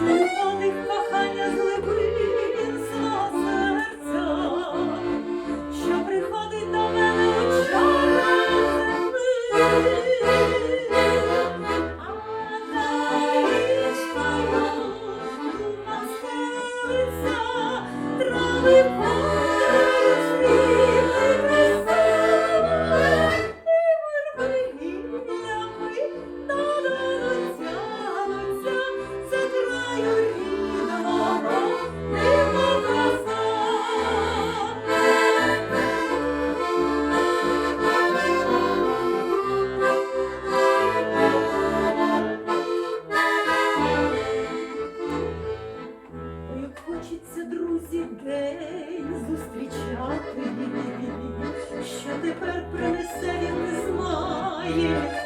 червоних кохання злибин свого серця, що приходить до мене у чорний. А та річка, трави. хочеться, друзі, день зустрічати, що тепер принесе він не знає.